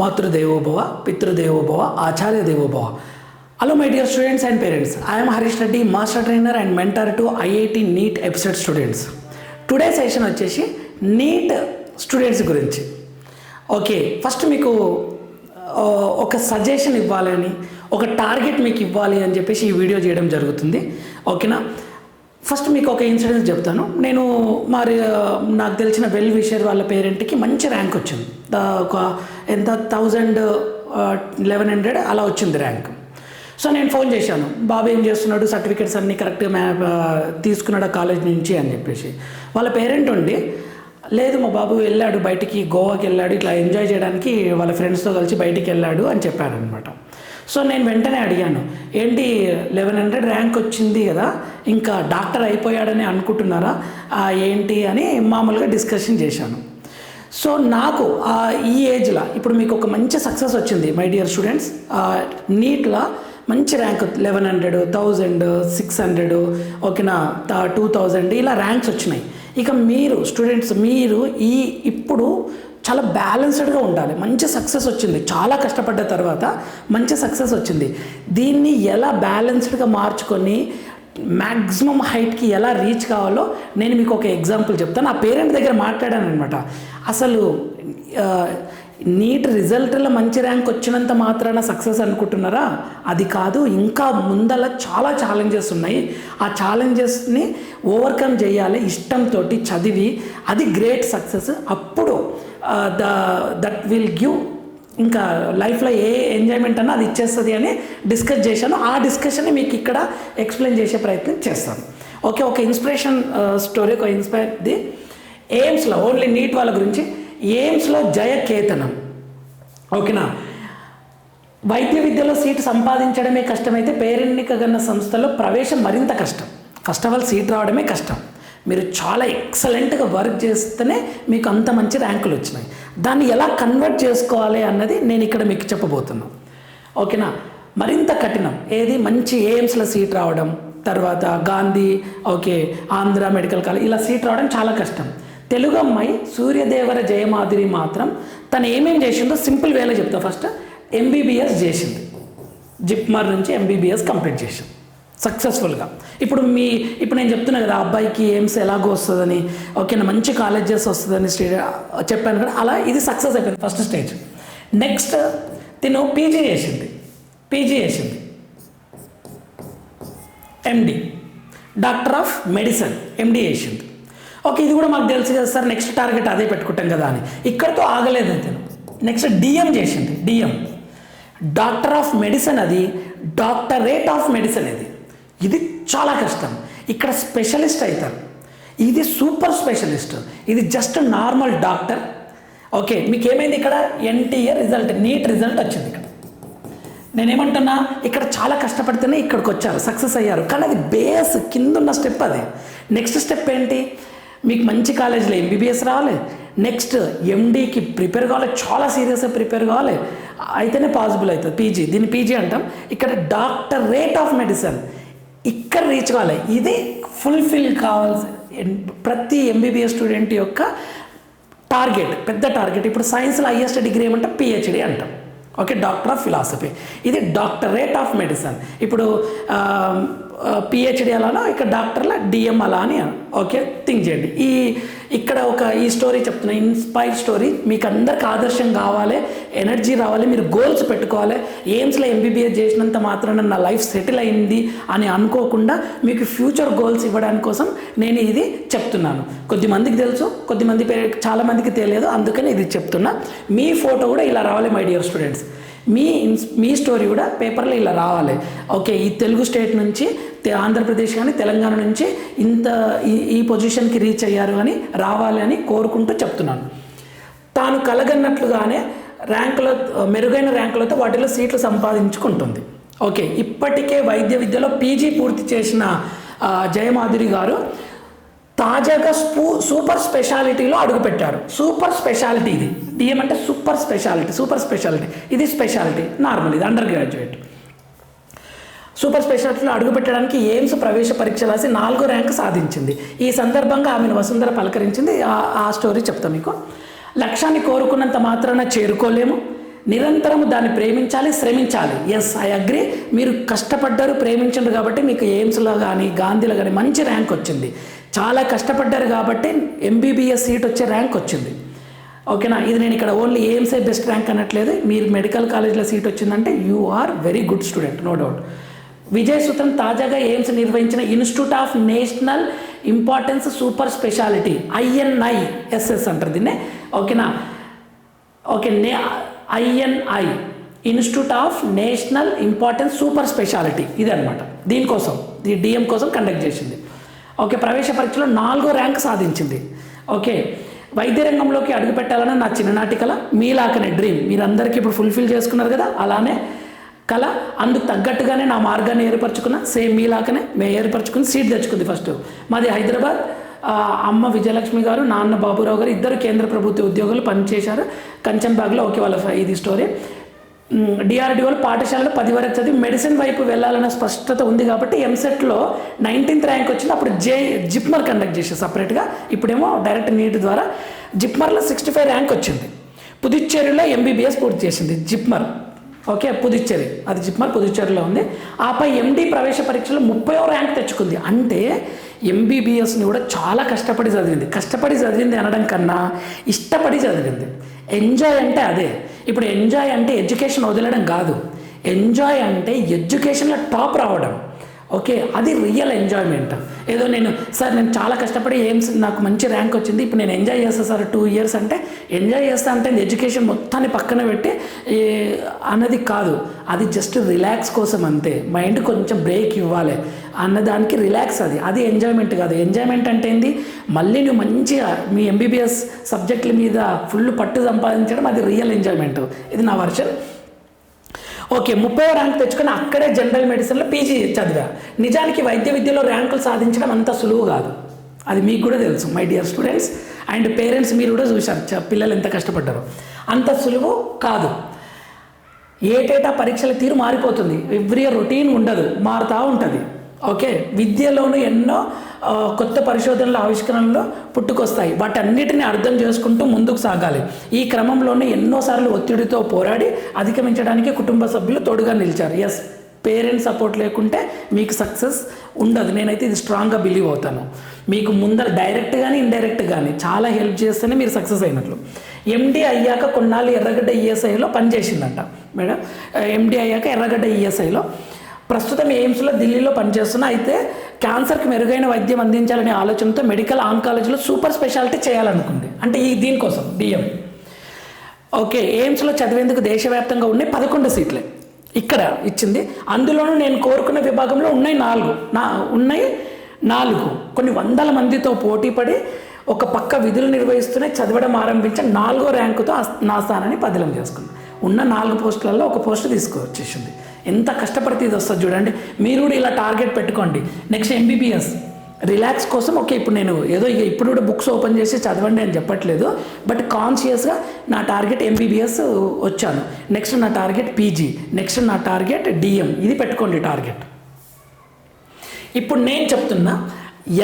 మాతృదేవోభవ పితృదేవోభవ ఆచార్య దేవోభవ hello my dear students and parents I'm Harish Reddy master trainer and mentor to IIT NEET episode students today session వచ్చేసి NEET students గురించి. Okay first మీకు ఒక suggestion ఇవ్వాలని ఒక టార్గెట్ మీకు ఇవ్వాలి అని చెప్పేసి ఈ వీడియో చేయడం జరుగుతుంది. ఓకేనా ఫస్ట్ మీకు ఒక ఇన్సిడెంట్ చెప్తాను. నేను మరి నాకు తెలిసిన వెల్ విషర్ వాళ్ళ పేరెంట్కి మంచి ర్యాంక్ వచ్చింది. ఒక ఎంత థౌజండ్ లెవెన్ హండ్రెడ్ అలా వచ్చింది ర్యాంక్. సో నేను ఫోన్ చేశాను. బాబు ఏం చేస్తున్నాడు? సర్టిఫికేట్స్ అన్నీ కరెక్ట్గా మ్యా తీసుకున్నాడు కాలేజ్ నుంచి అని చెప్పేసి. వాళ్ళ పేరెంట్ ఉండి లేదు మా బాబు వెళ్ళాడు బయటికి గోవాకి వెళ్ళాడు ఇట్లా ఎంజాయ్ చేయడానికి వాళ్ళ ఫ్రెండ్స్తో కలిసి బయటికి వెళ్ళాడు అని చెప్పారనమాట సో నేను వెంటనే అడిగాను ఏంటి లెవెన్ హండ్రెడ్ ర్యాంక్ వచ్చింది కదా ఇంకా డాక్టర్ అయిపోయాడని అనుకుంటున్నారా? ఏంటి? అని మామూలుగా డిస్కషన్ చేశాను. సో నాకు ఈ ఏజ్లో ఇప్పుడు మీకు ఒక మంచి సక్సెస్ వచ్చింది మై డియర్ స్టూడెంట్స్ నీట్లో మంచి rank eleven hundred thousand six hundred ఓకేనా టూ థౌజండ్ ఇలా ర్యాంక్స్ వచ్చినాయి. ఇక మీరు స్టూడెంట్స్ మీరు ఈ ఇప్పుడు చాలా బ్యాలెన్స్డ్గా ఉండాలి. మంచి సక్సెస్ వచ్చింది. చాలా కష్టపడ్డ తర్వాత మంచి సక్సెస్ వచ్చింది. దీన్ని ఎలా బ్యాలెన్స్డ్గా మార్చుకొని మ్యాక్సిమం హైట్కి ఎలా రీచ్ కావాలో నేను మీకు ఒక ఎగ్జాంపుల్ చెప్తాను. ఆ పేరెంట్ దగ్గర మాట్లాడాను అనమాట అసలు నీట్ రిజల్ట్లో మంచి ర్యాంక్ వచ్చినంత మాత్రాన సక్సెస్ అనుకుంటున్నారా? అది కాదు. ఇంకా ముందల చాలా ఛాలెంజెస్ ఉన్నాయి. ఆ ఛాలెంజెస్ని ఓవర్కమ్ చేయాలి. ఇష్టంతో చదివి అది గ్రేట్ సక్సెస్ అప్పుడు ద దట్ విల్ గివ్ ఇంకా లైఫ్లో ఏ ఎంజాయ్మెంట్ అన్నా అది ఇచ్చేస్తుంది అని డిస్కస్ చేశాను. ఆ డిస్కషన్ని మీకు ఇక్కడ ఎక్స్ప్లెయిన్ చేసే ప్రయత్నం చేస్తాను. ఓకే ఒక ఇన్స్పిరేషన్ స్టోరీ ఒక ఇన్స్పైర్ ది. ఎయిమ్స్లో ఓన్లీ నీట్ వాళ్ళ గురించి. ఎయిమ్స్లో జయకేతనం. ఓకేనా వైద్య విద్యలో సీటు సంపాదించడమే కష్టమైతే పేరెన్నిక గన్న సంస్థలో ప్రవేశం మరింత కష్టం. ఫస్ట్ ఆఫ్ ఆల్ సీట్ రావడమే కష్టం. మీరు చాలా ఎక్సలెంట్గా వర్క్ చేస్తేనే మీకు అంత మంచి ర్యాంకులు వచ్చినాయి. దాన్ని ఎలా కన్వర్ట్ చేసుకోవాలి అన్నది నేను ఇక్కడ మీకు చెప్పబోతున్నాను ఓకేనా? మరింత కఠినం. ఏది? మంచి ఎయిమ్స్లో సీట్ రావడం తర్వాత Gandhi okay Andhra medical college ఇలా సీట్ రావడం చాలా కష్టం. తెలుగు అమ్మాయి సూర్యదేవర జయమాధురి మాత్రం తను ఏమేం చేసిందో సింపుల్ వేలో చెప్తా. ఫస్ట్ ఎంబీబీఎస్ చేసింది. జిప్మర్ నుంచి ఎంబీబీఎస్ కంప్లీట్ చేసింది. సక్సెస్ఫుల్గా ఇప్పుడు మీ ఇప్పుడు నేను చెప్తున్నా కదా అబ్బాయికి ఎయిమ్స్ ఎలాగో వస్తుందని ఓకేనా మంచి కాలేజెస్ వస్తుందని స్టేజ్ చెప్పాను కదా అలా ఇది సక్సెస్ అయిపోయింది ఫస్ట్ స్టేజ్ నెక్స్ట్ తిను పీజీ చేసింది. పీజీ చేసింది. MD doctor of medicine MD చేసింది. ఓకే ఇది కూడా మాకు తెలుసు కదా సార్ నెక్స్ట్ టార్గెట్ అదే పెట్టుకుంటాం కదా అని. ఇక్కడితో ఆగలేదు తిను నెక్స్ట్ డిఎం చేసింది. డిఎం డాక్టర్ ఆఫ్ మెడిసిన్ అది డాక్టరేట్ ఆఫ్ మెడిసిన్ ఇది ఇది చాలా కష్టం. ఇక్కడ స్పెషలిస్ట్ అవుతారు. ఇది సూపర్ స్పెషలిస్ట్. ఇది జస్ట్ నార్మల్ డాక్టర్. ఓకే మీకు ఏమైంది ఇక్కడ? ఎన్టీఏ రిజల్ట్ నీట్ రిజల్ట్ వచ్చింది ఇక్కడ. నేనేమంటున్నా ఇక్కడ చాలా కష్టపడితేనే ఇక్కడికి వచ్చారు సక్సెస్ అయ్యారు. కానీ అది బేస్ కింద ఉన్న స్టెప్ అది. నెక్స్ట్ స్టెప్ ఏంటి? మీకు మంచి కాలేజీలో ఎంబీబీఎస్ రావాలి. నెక్స్ట్ ఎండీకి ప్రిపేర్ కావాలి. చాలా సీరియస్గా ప్రిపేర్ కావాలి. అయితేనే పాసిబుల్ అవుతుంది. పీజీ దీన్ని పీజీ అంటాం. ఇక్కడ డాక్టర్ రేట్ ఆఫ్ మెడిసిన్. ఇక్కడ రీచ్ కావాలి ఇది ఫుల్ఫిల్ కావాల్సి ప్రతి ఎంబీబీఎస్ స్టూడెంట్ యొక్క టార్గెట్ పెద్ద టార్గెట్ ఇప్పుడు సైన్స్లో హయ్యెస్ట్ డిగ్రీ ఏమంటే? పిహెచ్డి అంటాం. ఓకే డాక్టర్ ఆఫ్ ఫిలాసఫీ ఇది డాక్టరేట్ ఆఫ్ మెడిసిన్ ఇప్పుడు పిహెచ్డి అలానో ఇక్కడ డాక్టర్ల డిఎం అలా అని ఓకే థింక్ చేయండి. ఈ ఇక్కడ ఒక ఈ స్టోరీ చెప్తున్నా. ఇన్స్పైర్ స్టోరీ మీకు అందరికి ఆదర్శం కావాలి ఎనర్జీ రావాలి మీరు గోల్స్ పెట్టుకోవాలి. ఎయిమ్స్లో ఎంబీబీఎస్ చేసినంత మాత్రాన నా లైఫ్ సెటిల్ అయింది అని అనుకోకుండా మీకు ఫ్యూచర్ గోల్స్ ఇవ్వడానికి కోసం నేను ఇది చెప్తున్నాను. కొద్దిమందికి తెలుసు కొద్దిమంది పే- చాలా మందికి తెలియదు అందుకని ఇది చెప్తున్నా. మీ ఫోటో కూడా ఇలా రావాలి మై డియర్ స్టూడెంట్స్ మీ ఇన్స్ మీ స్టోరీ కూడా పేపర్లో ఇలా రావాలి. ఓకే ఈ తెలుగు స్టేట్ నుంచి ఆంధ్రప్రదేశ్ కానీ తెలంగాణ నుంచి ఇంత ఈ ఈ పొజిషన్కి రీచ్ అయ్యారు అని రావాలి అని కోరుకుంటూ చెప్తున్నాను. తాను కలగన్నట్లుగానే ర్యాంకుల మెరుగైన ర్యాంకులతో వాటిలో సీట్లు సంపాదించుకుంటుంది. ఓకే ఇప్పటికే వైద్య విద్యలో పీజీ పూర్తి చేసిన జయమాధురి గారు తాజాగా స్పూ సూపర్ స్పెషాలిటీలో అడుగుపెట్టారు. సూపర్ స్పెషాలిటీ ఇది. డిఎం అంటే సూపర్ స్పెషాలిటీ సూపర్ స్పెషాలిటీ. ఇది స్పెషాలిటీ. నార్మల్ ఇది. Undergraduate. సూపర్ స్పెషాలిటీలో అడుగుపెట్టడానికి ఎయిమ్స్ ప్రవేశ పరీక్ష రాసి నాలుగో ర్యాంక్ సాధించింది. ఈ సందర్భంగా ఆమెను వసుంధర పలకరించింది. ఆ- ఆ స్టోరీ చెప్తా మీకు. లక్ష్యాన్ని కోరుకున్నంత మాత్రాన చేరుకోలేము. నిరంతరము దాన్ని ప్రేమించాలి శ్రమించాలి. ఎస్ ఐ అగ్రి మీరు కష్టపడ్డారు ప్రేమించారు కాబట్టి మీకు ఎయిమ్స్లో కానీ గాంధీలో కానీ మంచి ర్యాంక్ వచ్చింది. చాలా కష్టపడ్డారు కాబట్టి ఎంబీబీఎస్ సీట్ వచ్చే ర్యాంక్ వచ్చింది. ఓకేనా ఇది నేను ఇక్కడ ఓన్లీ ఎయిమ్సే బెస్ట్ ర్యాంక్ అనట్లేదు. మీరు మెడికల్ కాలేజ్లో సీట్ వచ్చిందంటే you are very good student no doubt Vijay సూత్రం తాజాగా ఎయిమ్స్ నిర్వహించిన institute of national importance super speciality INI SS అంటారు దీన్ని. ఓకేనా ఓకే నే INI institute of national importance super speciality ఇది అనమాట దీనికోసం ఈ డిఎం కోసం కండక్ట్ చేసింది. ఓకే ప్రవేశ పరీక్షలో నాలుగో ర్యాంక్ సాధించింది. ఓకే వైద్య రంగంలోకి అడుగుపెట్టాలని నా చిన్ననాటి కళ మీలాకనే డ్రీమ్ మీరందరికీ ఇప్పుడు ఫుల్ఫిల్ చేసుకున్నారు కదా అలానే కళ అందుకు తగ్గట్టుగానే నా మార్గాన్ని ఏర్పరచుకున్న సేమ్ మీలాకనే మేము ఏర్పరచుకుని సీట్ తెచ్చుకుంది ఫస్ట్ మాది హైదరాబాద్. అమ్మ విజయలక్ష్మి గారు నాన్న బాబురావు గారు ఇద్దరు కేంద్ర ప్రభుత్వ ఉద్యోగులు పనిచేశారు. కంచంబాగ్లో ఓకే వాళ్ళ ఇది స్టోరీ డిఆర్డిఓలు పాఠశాలలో పది వరకు చదివి మెడిసిన్ వైపు వెళ్ళాలన్న స్పష్టత ఉంది కాబట్టి ఎంసెట్లో నైన్టీన్త్ ర్యాంక్ వచ్చింది. అప్పుడు జే జిప్మర్ కండక్ట్ చేశారు సపరేట్గా ఇప్పుడేమో డైరెక్ట్ నీట్ ద్వారా జిప్మర్లో సిక్స్టీ ఫైవ్ ర్యాంక్ వచ్చింది. పుదుచ్చేరిలో ఎంబీబీఎస్ పూర్తి చేసింది. JIPMER okay Puducherry. అది జిప్మర్ పుదుచ్చేరిలో ఉంది. ఆపై ఎండి ప్రవేశ పరీక్షలో ముప్పై ర్యాంక్ తెచ్చుకుంది. అంటే ఎంబీబీఎస్ని కూడా చాలా కష్టపడి చదివింది. కష్టపడి చదివింది అనడం కన్నా ఇష్టపడి చదివింది. ఎంజాయ్ అంటే అదే. ఇప్పుడు ఎంజాయ్ అంటే ఎడ్యుకేషన్ వదిలడం కాదు. ఎంజాయ్ అంటే ఎడ్యుకేషన్లో టాప్ రావడం. ఓకే అది రియల్ ఎంజాయ్మెంట్ ఏదో నేను సార్ నేను చాలా కష్టపడి ఏం నాకు మంచి ర్యాంక్ వచ్చింది ఇప్పుడు నేను ఎంజాయ్ చేస్తాను సార్ టూ ఇయర్స్ అంటే ఎంజాయ్ చేస్తా అంటే ఎడ్యుకేషన్ మొత్తాన్ని పక్కన పెట్టి అన్నది కాదు. అది జస్ట్ రిలాక్స్ కోసం అంతే. మైండ్ కొంచెం బ్రేక్ ఇవ్వాలి. అన్నదానికి రిలాక్స్ అది. అది ఎంజాయ్మెంట్ కాదు. ఎంజాయ్మెంట్ అంటే ఏంది? మళ్ళీ నువ్వు మంచిగా మీ ఎంబీబీఎస్ సబ్జెక్టుల మీద ఫుల్ పట్టు సంపాదించడం అది రియల్ ఎంజాయ్మెంట్ ఇది నా వర్షన్ ఓకే ముప్పై ర్యాంక్ తెచ్చుకొని అక్కడే జనరల్ మెడిసిన్లో పీజీ చదివా. నిజానికి వైద్య విద్యలో ర్యాంకులు సాధించడం అంత సులువు కాదు. అది మీకు కూడా తెలుసు my dear students. And parents మీరు కూడా చూశారు పిల్లలు ఎంత కష్టపడ్డారు. అంత సులువు కాదు. ఏటేటా పరీక్షల తీరు మారిపోతుంది. ఎవ్రీ రొటీన్ ఉండదు మారుతూ ఉంటుంది. ఓకే విద్యలోనూ ఎన్నో కొత్త పరిశోధనలు ఆవిష్కరణలు పుట్టుకొస్తాయి. వాటన్నిటిని అర్థం చేసుకుంటూ ముందుకు సాగాలి. ఈ క్రమంలోనే ఎన్నోసార్లు ఒత్తిడితో పోరాడి అధిగమించడానికి కుటుంబ సభ్యులు తోడుగా నిలిచారు. ఎస్ పేరెంట్స్ సపోర్ట్ లేకుంటే మీకు సక్సెస్ ఉండదు. నేనైతే ఇది స్ట్రాంగ్గా బిలీవ్ అవుతాను. మీకు ముందర డైరెక్ట్ కానీ ఇండైరెక్ట్ కానీ చాలా హెల్ప్ చేస్తేనే మీరు సక్సెస్ అయినట్లు. ఎండి అయ్యాక కొన్నాళ్ళు ఎర్రగడ్డ ఈఎస్ఐలో పనిచేసిందంట. మేడం ఎండి అయ్యాక ఎర్రగడ్డ ఈఎస్ఐలో ప్రస్తుతం ఎయిమ్స్లో ఢిల్లీలో పనిచేస్తున్న అయితే క్యాన్సర్కి మెరుగైన వైద్యం అందించాలనే ఆలోచనతో మెడికల్ ఆంకాలజీలో సూపర్ స్పెషాలిటీ చేయాలనుకుంది. అంటే ఈ దీనికోసం డిఎం ఓకే ఎయిమ్స్లో చదివేందుకు దేశవ్యాప్తంగా ఉన్నాయి పదకొండు సీట్లే. ఇక్కడ ఇచ్చింది. అందులోనూ నేను కోరుకున్న విభాగంలో ఉన్నాయి నాలుగు. నా ఉన్నాయి నాలుగు. కొన్ని వందల మందితో పోటీపడి ఒక పక్క విధులు నిర్వహిస్తూనే చదవడం ఆరంభించి నాలుగో ర్యాంకుతో నా స్థానాన్ని పదిలం చేసుకుంది ఉన్న నాలుగు పోస్టులలో ఒక పోస్ట్ తీసుకొచ్చేసింది. ఎంత కష్టపడితే ఇది వస్తుంది చూడండి. మీరు కూడా ఇలా టార్గెట్ పెట్టుకోండి. నెక్స్ట్ ఎంబీబీఎస్ రిలాక్స్ కోసం ఓకే ఇప్పుడు నేను ఏదో ఇక ఇప్పుడు కూడా బుక్స్ ఓపెన్ చేసి చదవండి అని చెప్పట్లేదు. బట్ కాన్షియస్గా నా టార్గెట్ ఎంబీబీఎస్ వచ్చాను. నెక్స్ట్ నా టార్గెట్ పీజీ నెక్స్ట్ నా టార్గెట్ డిఎం ఇది పెట్టుకోండి టార్గెట్. ఇప్పుడు నేను చెప్తున్నా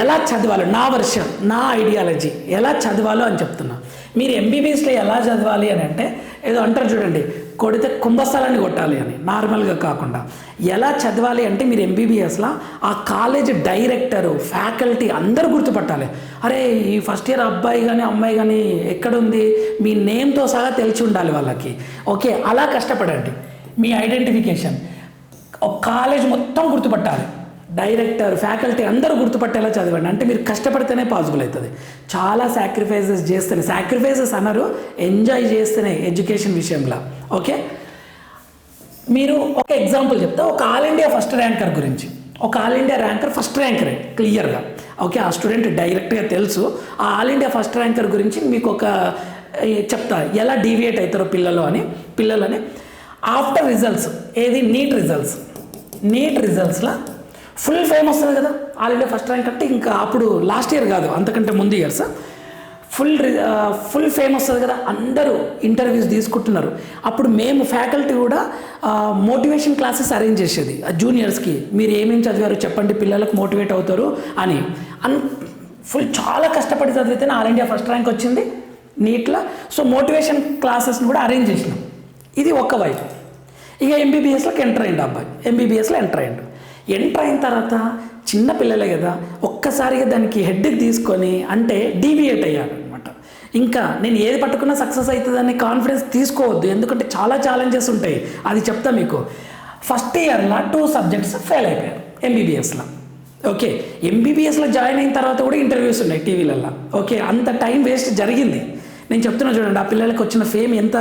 ఎలా చదవాలో నా వర్షన్ నా ఐడియాలజీ ఎలా చదవాలో అని చెప్తున్నా. మీరు ఎంబీబీఎస్లో ఎలా చదవాలి అని అంటే ఏదో అంటారు చూడండి కొడితే కుంభస్థలాన్ని కొట్టాలి అని. నార్మల్గా కాకుండా. ఎలా చదవాలి అంటే మీరు ఎంబీబీఎస్లో ఆ కాలేజ్ డైరెక్టరు ఫ్యాకల్టీ అందరూ గుర్తుపట్టాలి. అరే ఈ ఫస్ట్ ఇయర్ అబ్బాయి కానీ అమ్మాయి కానీ ఎక్కడుంది? మీ నేమ్తో సహా తెలిసి ఉండాలి వాళ్ళకి. ఓకే అలా కష్టపడండి. మీ ఐడెంటిఫికేషన్. ఒక కాలేజ్ మొత్తం గుర్తుపట్టాలి. డైరెక్టర్ ఫ్యాకల్టీ అందరూ గుర్తుపట్టేలా చదవండి. అంటే మీరు కష్టపడితేనే పాసిబుల్ అవుతుంది. చాలా సాక్రిఫైసెస్ చేస్తేనే సాక్రిఫైసెస్ అన్నారు ఎంజాయ్ చేస్తేనే ఎడ్యుకేషన్ విషయంలో. ఓకే? మీరు ఒక ఎగ్జాంపుల్ చెప్తా. ఒక ఆల్ ఇండియా ఫస్ట్ ర్యాంకర్ గురించి. ఒక ఆల్ ఇండియా ర్యాంకర్ ఫస్ట్ ర్యాంకరే క్లియర్గా ఓకే? ఆ స్టూడెంట్ డైరెక్ట్గా తెలుసు. ఆ ఆల్ ఇండియా ఫస్ట్ ర్యాంకర్ గురించి మీకు ఒక చెప్తా. ఎలా డీవియేట్ అవుతారో పిల్లలు అని పిల్లలని. ఆఫ్టర్ రిజల్ట్స్ ఏది? నీట్ రిజల్ట్స్ నీట్ రిజల్ట్స్లో ఫుల్ ఫేమ్ వస్తుంది కదా? ఆల్ ఇండియా ఫస్ట్ ర్యాంక్ అంటే ఇంకా అప్పుడు లాస్ట్ ఇయర్ కాదు అంతకంటే ముందు ఇయర్స్ ఫుల్ ఫుల్ ఫేమ్ వస్తుంది కదా? అందరూ ఇంటర్వ్యూస్ తీసుకుంటున్నారు. అప్పుడు మేము ఫ్యాకల్టీ కూడా మోటివేషన్ క్లాసెస్ అరేంజ్ చేసేది. జూనియర్స్కి మీరు ఏమేమి చదివారు? చెప్పండి పిల్లలకు మోటివేట్ అవుతారు అని. అన్ ఫుల్ చాలా కష్టపడి చదివితేనే ఆల్ ఇండియా ఫస్ట్ ర్యాంక్ వచ్చింది నీట్లో. సో మోటివేషన్ క్లాసెస్ని కూడా అరేంజ్ చేసినాం. ఇది ఒక వైపు ఇక ఎంబీబీఎస్లోకి ఎంటర్ అయ్యిండు అబ్బాయి. ఎంబీబీఎస్లో ఎంటర్ అయ్యిండు. ఎంటర్ అయిన తర్వాత చిన్న పిల్లలే కదా ఒక్కసారిగా దానికి హెడ్ తీసుకొని అంటే డీవియేట్ అయ్యాడు అనమాట ఇంకా నేను ఏది పట్టుకున్నా సక్సెస్ అవుతుందని కాన్ఫిడెన్స్ తీసుకోవద్దు ఎందుకంటే చాలా ఛాలెంజెస్ ఉంటాయి. అది చెప్తా మీకు. ఫస్ట్ ఇయర్లో టూ సబ్జెక్ట్స్ ఫెయిల్ అయిపోయారు ఎంబీబీఎస్లో ఓకే ఎంబీబీఎస్లో జాయిన్ అయిన తర్వాత కూడా ఇంటర్వ్యూస్ ఉన్నాయి టీవీలలో ఓకే అంత టైం వేస్ట్ జరిగింది. నేను చెప్తున్నా చూడండి ఆ పిల్లలకు వచ్చిన ఫేమ్ ఎంత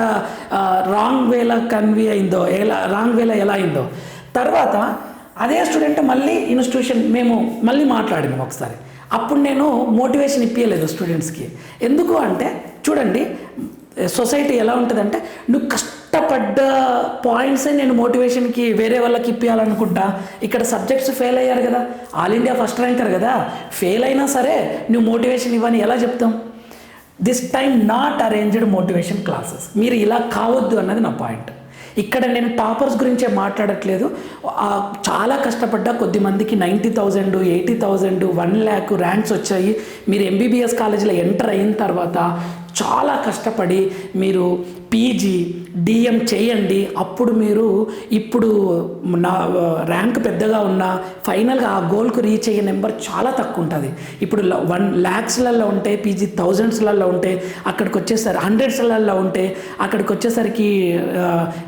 రాంగ్ వేలా కన్వీ అయిందో ఎలా రాంగ్ వేలా ఎలా అయిందో. తర్వాత అదే స్టూడెంట్ మళ్ళీ ఇన్స్టిట్యూషన్ మేము మళ్ళీ మాట్లాడినాం ఒకసారి. అప్పుడు నేను మోటివేషన్ ఇప్పించలేదు స్టూడెంట్స్కి ఎందుకు అంటే చూడండి సొసైటీ ఎలా ఉంటుందంటే నువ్వు కష్టపడ్డ పాయింట్సే నేను మోటివేషన్కి వేరే వాళ్ళకి ఇప్పించాలనుకుంటా ఇక్కడ సబ్జెక్ట్స్ ఫెయిల్ అయ్యారు కదా. ఆల్ ఇండియా ఫస్ట్ ర్యాంకర్ కదా. ఫెయిల్ అయినా సరే నువ్వు మోటివేషన్ ఇవ్వని ఎలా చెప్తాం? This time not arranged motivation classes మీరు ఇలా కావద్దు అన్నది నా పాయింట్ ఇక్కడ నేను టాపర్స్ గురించే మాట్లాడట్లేదు. చాలా కష్టపడ్డ కొద్ది మందికి ninety thousand eighty thousand one lakh ranks వచ్చాయి. మీరు ఎంబీబీఎస్ కాలేజీలో ఎంటర్ అయిన తర్వాత చాలా కష్టపడి మీరు పీజీ డిఎం చేయండి. అప్పుడు మీరు ఇప్పుడు నా ర్యాంక్ పెద్దగా ఉన్న ఫైనల్గా ఆ గోల్కు రీచ్ అయ్యే నెంబర్ చాలా తక్కువ ఉంటుంది ఇప్పుడు వన్ ల్యాక్స్లలో ఉంటే పీజీ థౌజండ్స్లలో ఉంటే అక్కడికి వచ్చేసరికి హండ్రెడ్స్లలో ఉంటే అక్కడికి వచ్చేసరికి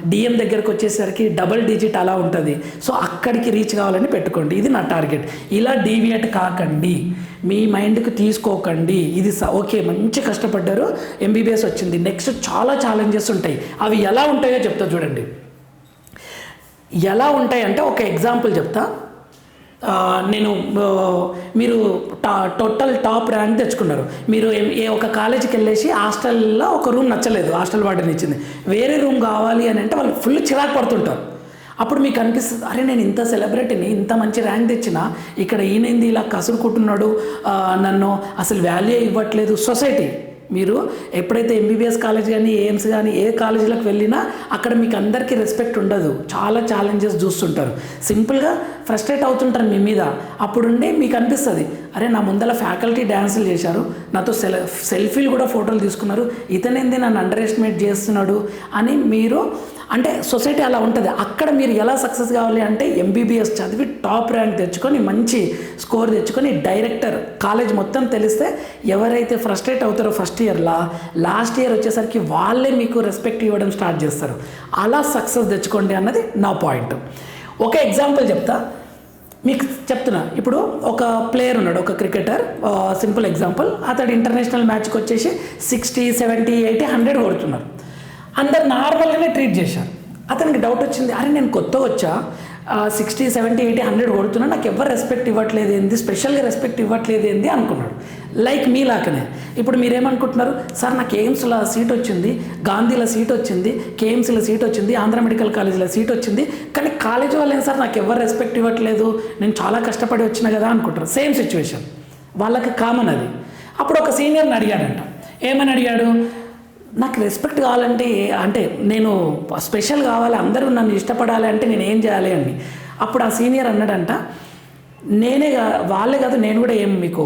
డిఎం దగ్గరకు వచ్చేసరికి డబల్ డిజిట్ అలా ఉంటుంది. సో అక్కడికి రీచ్ కావాలని పెట్టుకోండి. ఇది నా టార్గెట్. ఇలా డీవియేట్ కాకండి. మీ మైండ్కి తీసుకోకండి. ఇది స- ఓకే మంచి కష్టపడ్డారు. ఎంబీబీఎస్ వచ్చింది. నెక్స్ట్ చాలా ఛాలెంజ్ ఉంటాయి అవి ఎలా ఉంటాయో చెప్తా చూడండి. ఎలా ఉంటాయంటే ఒక ఎగ్జాంపుల్ చెప్తా. నేను మీరు టా టోటల్ టాప్ ర్యాంక్ తెచ్చుకున్నారు. మీరు ఏ- ఒక కాలేజీకి వెళ్ళేసి హాస్టల్లో ఒక రూమ్ నచ్చలేదు హాస్టల్ వాటిని ఇచ్చింది. వేరే రూమ్ కావాలి అని అంటే వాళ్ళు ఫుల్ చిరాకు పడుతుంటారు. అప్పుడు మీకు అనిపిస్తుంది అరే నేను ఇంత సెలబ్రిటీని ఇంత మంచి ర్యాంక్ తెచ్చిన ఇక్కడ ఈయనేంది ఇలా కసురుకుంటున్నాడు నన్ను అసలు వాల్యూ ఇవ్వట్లేదు. సొసైటీ మీరు ఎప్పుడైతే ఎంబీబీఎస్ కాలేజ్ కానీ ఏఎమ్స్ కానీ ఏ కాలేజీలకు వెళ్ళినా అక్కడ మీకు అందరికీ రెస్పెక్ట్ ఉండదు. చాలా ఛాలెంజెస్ చూస్తుంటారు. సింపుల్గా ఫ్రస్ట్రేట్ అవుతుంటారు మీ మీద. అప్పుడుండి మీకు అనిపిస్తుంది అరే నా ముందర ఫ్యాకల్టీ డ్యాన్సులు చేశారు. నాతో సెల్ సెల్ఫీలు కూడా ఫోటోలు తీసుకున్నారు. ఇతనేంది నన్ను అండర్ ఎస్టిమేట్ చేస్తున్నాడు అని మీరు అంటే సొసైటీ అలా ఉంటుంది. అక్కడ మీరు ఎలా సక్సెస్ కావాలి అంటే ఎంబీబీఎస్ చదివి టాప్ ర్యాంక్ తెచ్చుకొని మంచి స్కోర్ తెచ్చుకొని డైరెక్టర్ కాలేజ్ మొత్తం తెలిస్తే ఎవరైతే ఫ్రస్ట్రేట్ అవుతారో ఫస్ట్ ఇయర్లా లాస్ట్ ఇయర్ వచ్చేసరికి వాళ్ళే మీకు రెస్పెక్ట్ ఇవ్వడం స్టార్ట్ చేస్తారు. అలా సక్సెస్ తెచ్చుకోండి అన్నది నా పాయింట్ ఒక ఎగ్జాంపుల్ చెప్తా. మీకు చెప్తున్నా. ఇప్పుడు ఒక ప్లేయర్ ఉన్నాడు ఒక క్రికెటర్ సింపుల్ ఎగ్జాంపుల్ అతడు ఇంటర్నేషనల్ మ్యాచ్కి వచ్చేసి సిక్స్టీ సెవెంటీ ఎయిటీ హండ్రెడ్ కొడుతున్నారు అందరు నార్మల్గానే ట్రీట్ చేశారు. అతనికి డౌట్ వచ్చింది అరే నేను కొత్త వచ్చా? సిక్స్టీ సెవెంటీ ఎయిటీ హండ్రెడ్ కొడుతున్నా నాకు ఎవరు రెస్పెక్ట్ ఇవ్వట్లేదు ఏంది? స్పెషల్గా రెస్పెక్ట్ ఇవ్వట్లేదు ఏంది? అనుకున్నాడు. లైక్ మీ లాకనే ఇప్పుడు మీరేమనుకుంటున్నారు? సార్ నాకు ఎయిమ్స్లో సీట్ వచ్చింది గాంధీలో సీట్ వచ్చింది కేఎంసీలో సీట్ వచ్చింది ఆంధ్ర మెడికల్ కాలేజీలో సీట్ వచ్చింది కానీ కాలేజ్ వాళ్ళు ఏం సార్ నాకు ఎవరు రెస్పెక్ట్ ఇవ్వట్లేదు నేను చాలా కష్టపడి వచ్చిన కదా అనుకుంటారు సేమ్ సిచ్యువేషన్ వాళ్ళకి కామన్ అది. అప్పుడు ఒక సీనియర్ని అడిగాడంట. ఏమని అడిగాడు? నాకు రెస్పెక్ట్ కావాలంటే అంటే నేను స్పెషల్ కావాలి అందరూ నన్ను ఇష్టపడాలి అంటే నేను ఏం చేయాలి అని అప్పుడు ఆ సీనియర్ అన్నాడంట నేనే వాళ్ళే కాదు నేను కూడా ఏం మీకు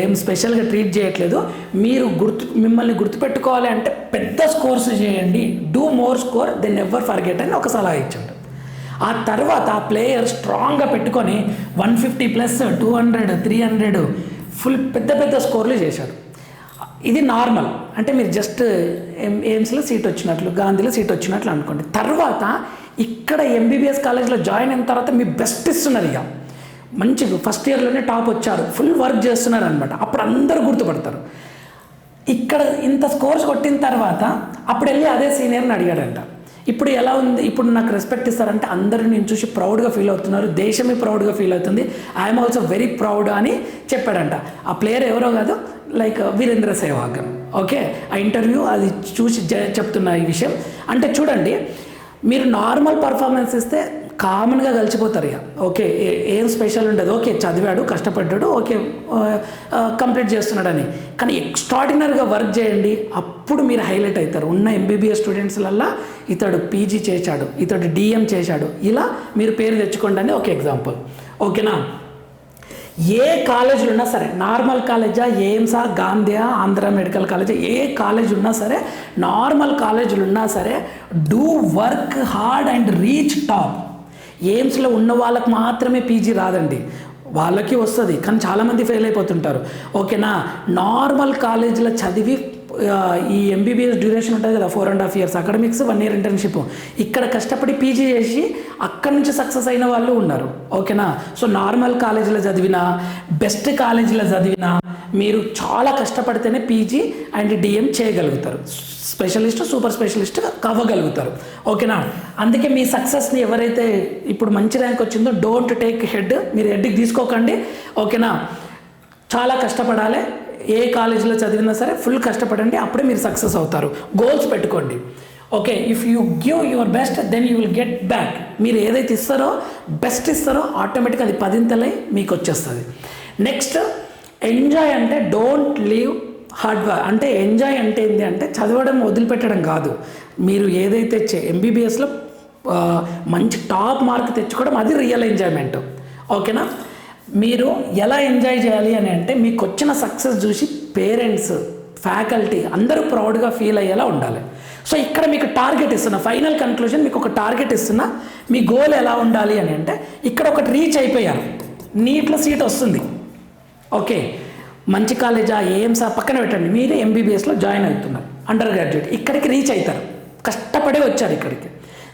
ఏం స్పెషల్గా ట్రీట్ చేయట్లేదు. మీరు గుర్తు మిమ్మల్ని గుర్తుపెట్టుకోవాలి అంటే పెద్ద స్కోర్స్ చేయండి. Do more score then ever forget అని ఒక సలహా ఇచ్చాడు. ఆ తర్వాత ఆ ప్లేయర్ స్ట్రాంగ్గా పెట్టుకొని one fifty plus two hundred three hundred full పెద్ద పెద్ద స్కోర్లు చేశాడు. ఇది నార్మల్ అంటే మీరు జస్ట్ ఎయిమ్స్లో సీట్ వచ్చినట్లు గాంధీలో సీట్ వచ్చినట్లు అనుకోండి. తర్వాత ఇక్కడ ఎంబీబీఎస్ కాలేజ్లో జాయిన్ అయిన తర్వాత మీ బెస్ట్ ఇస్తున్నారు ఇక. మంచిగా ఫస్ట్ ఇయర్లోనే టాప్ వచ్చారు. ఫుల్ వర్క్ చేస్తున్నారు అనమాట అప్పుడు అందరూ గుర్తుపడతారు. ఇక్కడ ఇంత స్కోర్స్ కొట్టిన తర్వాత అప్పుడు వెళ్ళి అదే సీనియర్ని అడిగాడంట. ఇప్పుడు ఎలా ఉంది? ఇప్పుడు నాకు రెస్పెక్ట్ ఇస్తారంటే అందరూ నేను చూసి ప్రౌడ్గా ఫీల్ అవుతున్నారు. దేశమే ప్రౌడ్గా ఫీల్ అవుతుంది. ఐఎమ్ ఆల్సో వెరీ ప్రౌడ్ అని చెప్పాడంట. ఆ ప్లేయర్ ఎవరో కాదు లైక్ వీరేంద్ర సెహ్వాగ్ ఓకే? ఆ ఇంటర్వ్యూ అది చూసి చెప్తున్న ఈ విషయం. అంటే చూడండి మీరు నార్మల్ పర్ఫార్మెన్స్ ఇస్తే కామన్గా కలిసిపోతారు ఇక. ఓకే ఏ- ఏం స్పెషల్ ఉండదు. ఓకే చదివాడు కష్టపడ్డాడు ఓకే కంప్లీట్ చేస్తున్నాడని. కానీ ఎక్స్ట్రాడినరీగా వర్క్ చేయండి. అప్పుడు మీరు హైలైట్ అవుతారు. ఉన్న ఎంబీబీఎస్ స్టూడెంట్స్లల్లా ఇతడు పీజీ చేశాడు ఇతడు డిఎం చేశాడు. ఇలా మీరు పేరు తెచ్చుకోండి అని ఒక ఎగ్జాంపుల్ ఓకేనా? ఏ కాలేజీలు ఉన్నా సరే నార్మల్ కాలేజా ఏమ్సా గాంధీయా ఆంధ్ర మెడికల్ కాలేజా ఏ కాలేజ్ ఉన్నా సరే నార్మల్ కాలేజీలు ఉన్నా సరే do work hard and reach top ఎయిమ్స్లో ఉన్న వాళ్ళకు మాత్రమే పీజీ రాదండి. వాళ్ళకి వస్తుంది. కానీ చాలామంది ఫెయిల్ అయిపోతుంటారు. ఓకేనా నార్మల్ కాలేజీలో చదివి ఈ ఎంబీబీఎస్ డ్యూరేషన్ ఉంటుంది కదా four and half years academics one year internship ఇక్కడ కష్టపడి పీజీ చేసి అక్కడి నుంచి సక్సెస్ అయిన వాళ్ళు ఉన్నారు. ఓకేనా సో నార్మల్ కాలేజీలో చదివిన బెస్ట్ కాలేజీలో చదివిన మీరు చాలా కష్టపడితేనే పీజీ అండ్ డిఎం చేయగలుగుతారు. స్పెషలిస్ట్ సూపర్ స్పెషలిస్ట్ అవ్వగలుగుతారు ఓకేనా అందుకే మీ సక్సెస్ని ఎవరైతే ఇప్పుడు మంచి ర్యాంక్ వచ్చిందో డోంట్ టేక్ హెడ్ మీరు హెడ్కి తీసుకోకండి. ఓకేనా చాలా కష్టపడాలి. ఏ కాలేజీలో చదివినా సరే ఫుల్ కష్టపడండి అప్పుడే మీరు సక్సెస్ అవుతారు. గోల్స్ పెట్టుకోండి. Okay if you give your best then you will get back మీరు ఏదైతే ఇస్తారో బెస్ట్ ఇస్తారో ఆటోమేటిక్గా అది పదింతలై మీకు వచ్చేస్తుంది. నెక్స్ట్ ఎంజాయ్ అంటే డోంట్ లీవ్ హార్డ్ వర్క్ అంటే ఎంజాయ్ అంటే ఏంటి అంటే చదవడం వదిలిపెట్టడం కాదు. మీరు ఏదైతే ఎంబీబీఎస్లో మంచి టాప్ మార్క్ తెచ్చుకోవడం అది రియల్ ఎంజాయ్మెంట్ ఓకేనా మీరు ఎలా ఎంజాయ్ చేయాలి అని అంటే మీకు వచ్చిన సక్సెస్ చూసి పేరెంట్స్ ఫ్యాకల్టీ అందరూ ప్రౌడ్గా ఫీల్ అయ్యేలా ఉండాలి. సో ఇక్కడ మీకు టార్గెట్ ఇస్తున్నా ఫైనల్ కన్క్లూజన్ మీకు ఒక టార్గెట్ ఇస్తున్నా మీ గోల్ ఎలా ఉండాలి అని అంటే ఇక్కడ ఒకటి రీచ్ అయిపోయారు. నీట్లో సీట్ వస్తుంది. ఓకే మంచి కాలేజా ఏఎంసా పక్కన పెట్టండి. మీరే ఎంబీబీఎస్లో జాయిన్ అవుతున్నారు. అండర్ గ్రాడ్యుయేట్ ఇక్కడికి రీచ్ అవుతారు. కష్టపడి వచ్చారు ఇక్కడికి.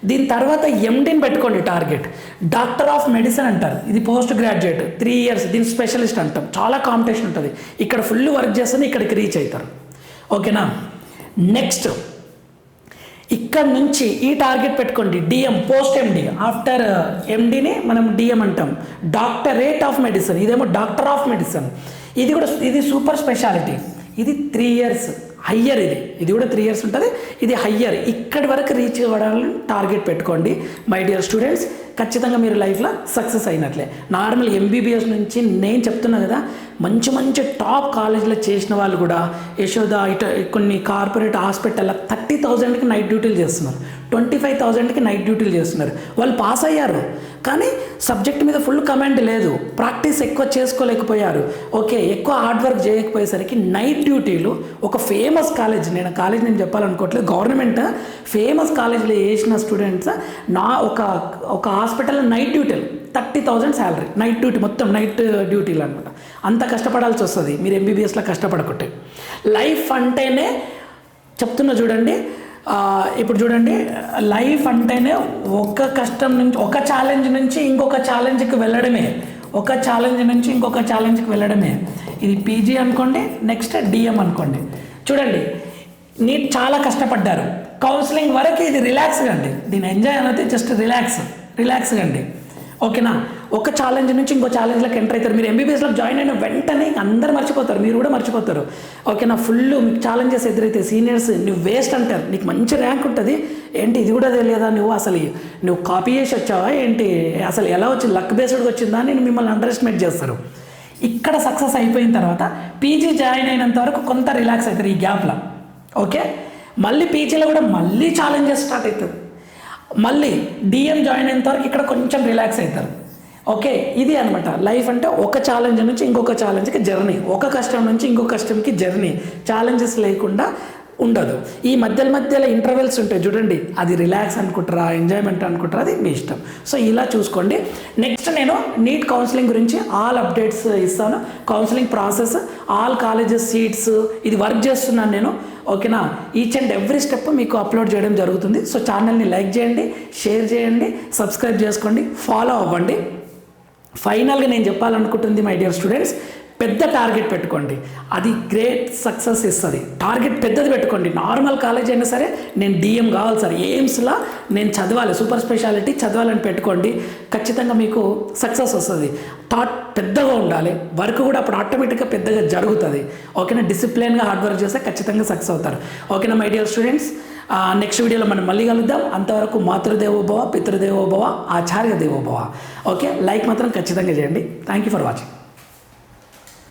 దీని తర్వాత ఎండిని పెట్టుకోండి టార్గెట్. డాక్టర్ ఆఫ్ మెడిసిన్ అంటారు. ఇది పోస్ట్ గ్రాడ్యుయేట్. త్రీ ఇయర్స్ దీని స్పెషలిస్ట్ అంటాం. చాలా కాంపిటీషన్ ఉంటుంది. ఇక్కడ ఫుల్ వర్క్ చేస్తే ఇక్కడికి రీచ్ అవుతారు. ఓకేనా? నెక్స్ట్ ఇక్కడ నుంచి ఈ టార్గెట్ పెట్టుకోండి. డిఎం పోస్ట్ ఎండి ఆఫ్టర్ ఎండిని మనం డిఎం అంటాం. Doctorate of medicine. ఇదేమో డాక్టర్ ఆఫ్ మెడిసిన్. ఇది కూడా ఇది సూపర్ స్పెషాలిటీ. ఇది త్రీ ఇయర్స్. హయ్యర్ ఇది. ఇది కూడా త్రీ ఇయర్స్ ఉంటుంది. ఇది హయ్యర్. ఇక్కడి వరకు రీచ్ అవ్వడానికి టార్గెట్ పెట్టుకోండి మై డియర్ స్టూడెంట్స్ ఖచ్చితంగా మీరు లైఫ్లో సక్సెస్ అయినట్లే. నార్మల్ ఎంబీబీఎస్ నుంచి నేను చెప్తున్నా కదా మంచి మంచి టాప్ కాలేజీలో చేసిన వాళ్ళు కూడా యశోద ఇట కొన్ని కార్పొరేట్ హాస్పిటల్లో థర్టీ థౌజండ్కి నైట్ డ్యూటీలు చేస్తున్నారు. ట్వంటీ ఫైవ్ థౌజండ్కి నైట్ డ్యూటీలు చేస్తున్నారు. వాళ్ళు పాస్ అయ్యారు. కానీ సబ్జెక్ట్ మీద ఫుల్ కమాండ్ లేదు. ప్రాక్టీస్ ఎక్కువ చేసుకోలేకపోయారు. ఓకే ఎక్కువ హార్డ్ వర్క్ చేయకపోయేసరికి నైట్ డ్యూటీలు ఒక ఫేమస్ కాలేజ్ నేను కాలేజ్ నేను చెప్పాలనుకోవట్లేదు గవర్నమెంట్ ఫేమస్ కాలేజ్లో చేసిన స్టూడెంట్స్ నా ఒక ఒక హాస్పిటల్లో నైట్ డ్యూటీలు thirty thousand salary. Night duty మొత్తం నైట్ డ్యూటీలు అనమాట అంత కష్టపడాల్సి వస్తుంది. మీరు ఎంబీబీఎస్లో కష్టపడకుంటే. లైఫ్ అంటేనే చెప్తున్నా చూడండి ఇప్పుడు చూడండి లైఫ్ అంటేనే ఒక కష్టం నుంచి ఒక ఛాలెంజ్ నుంచి ఇంకొక ఛాలెంజ్కి వెళ్ళడమే. ఒక ఛాలెంజ్ నుంచి ఇంకొక ఛాలెంజ్కి వెళ్ళడమే. ఇది పీజీ అనుకోండి నెక్స్ట్ డిఎం అనుకోండి. చూడండి నీట్ చాలా కష్టపడ్డారు. కౌన్సిలింగ్ వరకు ఇది రిలాక్స్గా అండి. దీని ఎంజాయ్ అనేది జస్ట్ రిలాక్స్ రిలాక్స్ అండి. ఓకేనా? ఒక ఛాలెంజ్ నుంచి ఇంకో ఛాలెంజ్లోకి ఎంటర్ అవుతారు. మీరు ఎంబీబీఎస్లో జాయిన్ అయిన వెంటనే అందరు మర్చిపోతారు. మీరు కూడా మర్చిపోతారు. ఓకేనా? ఫుల్ మీకు ఛాలెంజెస్ ఎదురైతే సీనియర్స్ నువ్వు వేస్ట్ అంటారు. నీకు మంచి ర్యాంక్ ఉంటుంది. ఏంటి? ఇది కూడా తెలియదా నువ్వు? అసలు నువ్వు కాపీ చేసి వచ్చావా? ఏంటి? అసలు ఎలా వచ్చింది? లక్ బేస్డ్గా వచ్చిందా? అని మిమ్మల్ని అండర్ ఎస్టిమేట్ చేస్తారు. ఇక్కడ సక్సెస్ అయిపోయిన తర్వాత పీజీ జాయిన్ అయినంత వరకు కొంత రిలాక్స్ అవుతారు ఈ గ్యాప్లో ఓకే? మళ్ళీ పీజీలో కూడా మళ్ళీ ఛాలెంజెస్ స్టార్ట్ అవుతుంది మళ్ళీ డిఎం జాయిన్ అయిన తర్వాత ఇక్కడ కొంచెం రిలాక్స్ అవుతారు. ఓకే ఇది అనమాట లైఫ్ అంటే ఒక ఛాలెంజ్ నుంచి ఇంకొక ఛాలెంజ్కి జర్నీ ఒక కష్టం నుంచి ఇంకొక కష్టంకి జర్నీ ఛాలెంజెస్ లేకుండా ఉండదు. ఈ మధ్యలో మధ్యలో ఇంటర్వెల్స్ ఉంటాయి చూడండి. అది రిలాక్స్ అనుకుంటారా ఎంజాయ్మెంట్ అనుకుంటారా అది మీ ఇష్టం. సో ఇలా చూసుకోండి. నెక్స్ట్ నేను నీట్ కౌన్సిలింగ్ గురించి ఆల్ అప్డేట్స్ ఇస్తాను. Counselling process all colleges seats ఇది వర్క్ చేస్తున్నాను నేను. ఓకేనా ఈచ్ అండ్ ఎవ్రీ స్టెప్ మీకు అప్లోడ్ చేయడం జరుగుతుంది. సో ఛానల్ని లైక్ చేయండి షేర్ చేయండి సబ్స్క్రైబ్ చేసుకోండి ఫాలో అవ్వండి. ఫైనల్గా నేను చెప్పాలనుకుంటుంది మై డియర్ స్టూడెంట్స్ పెద్ద టార్గెట్ పెట్టుకోండి. అది గ్రేట్ సక్సెస్ ఇస్తుంది. టార్గెట్ పెద్దది పెట్టుకోండి. నార్మల్ కాలేజ్ అయినా సరే నేను డిఎం కావాలి సార్. ఎయిమ్స్లా నేను చదవాలి. సూపర్ స్పెషాలిటీ చదవాలని పెట్టుకోండి. ఖచ్చితంగా మీకు సక్సెస్ వస్తుంది. థాట్ పెద్దగా ఉండాలి. వర్క్ కూడా అప్పుడు ఆటోమేటిక్గా పెద్దగా జరుగుతుంది. ఓకేనా? డిసిప్లిన్గా హార్డ్ వర్క్ చేస్తే ఖచ్చితంగా సక్సెస్ అవుతారు. ఓకేనా మై డియర్ స్టూడెంట్స్ నెక్స్ట్ వీడియోలో మనం మళ్ళీ కలుద్దాం. అంతవరకు మాతృదేవోభవ పితృదేవోభవ ఆచార్య దేవోభవ. ఓకే? లైక్ మాత్రం ఖచ్చితంగా చేయండి. Thank you for watching